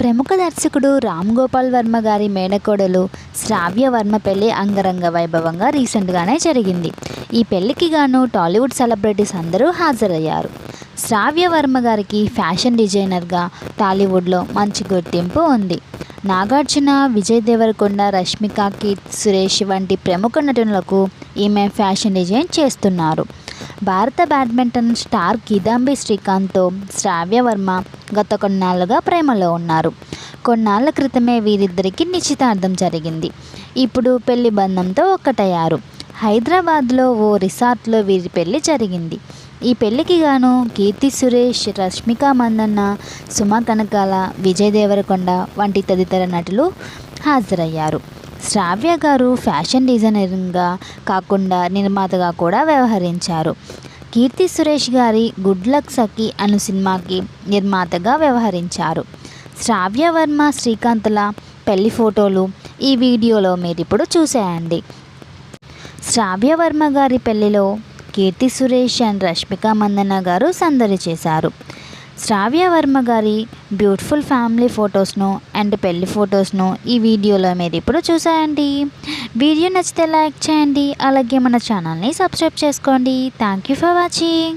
ప్రముఖ దర్శకుడు రామ్ గోపాల్ వర్మ గారి మేనకోడలు శ్రావ్య వర్మ పెళ్ళి అంగరంగ వైభవంగా రీసెంట్గానే జరిగింది. ఈ పెళ్ళికి గాను టాలీవుడ్ సెలబ్రిటీస్ అందరూ హాజరయ్యారు. శ్రావ్య వర్మ గారికి ఫ్యాషన్ డిజైనర్గా టాలీవుడ్లో మంచి గుర్తింపు ఉంది. నాగార్జున విజయ్ దేవరకొండ రష్మిక కీర్త్ సురేష్ వంటి ప్రముఖ నటులకు ఈమె ఫ్యాషన్ డిజైన్ చేస్తున్నారు. భారత బ్యాడ్మింటన్ స్టార్ కిదాంబి శ్రీకాంత్తో శ్రావ్య వర్మ గత కొన్నాళ్ళుగా ప్రేమలో ఉన్నారు. కొన్నాళ్ళ క్రితమే వీరిద్దరికి నిశ్చితార్థం జరిగింది. ఇప్పుడు పెళ్ళి బంధంతో ఒక్కటయ్యారు. హైదరాబాద్లో ఓ రిసార్ట్లో వీరి పెళ్ళి జరిగింది. ఈ పెళ్ళికి గాను కీర్తి సురేష్ రష్మిక మందన్న సుమ కనకాల విజయ్ దేవరకొండ వంటి తదితర నటులు హాజరయ్యారు. శ్రావ్య గారు ఫ్యాషన్ డిజైనర్గా కాకుండా నిర్మాతగా కూడా వ్యవహరించారు. కీర్తి సురేష్ గారి గుడ్ లక్ సఖి అను సినిమాకి నిర్మాతగా వ్యవహరించారు. శ్రావ్య వర్మ శ్రీకాంత్ల పెళ్ళి ఫోటోలు ఈ వీడియోలో మీరు ఇప్పుడు చూసేయండి. శ్రావ్య వర్మ గారి పెళ్ళిలో కీర్తి సురేష్ అండ్ రష్మిక మందన్న గారు సందడి చేశారు. శ్రావ్య వర్మ గారి బ్యూటిఫుల్ ఫ్యామిలీ ఫొటోస్ను అండ్ పెళ్ళి ఫొటోస్ను ఈ వీడియోలో మీరు ఇప్పుడు చూసేయండి. వీడియో నచ్చితే లైక్ చేయండి. అలాగే మన ఛానల్ని సబ్స్క్రైబ్ చేసుకోండి. Thank you for watching.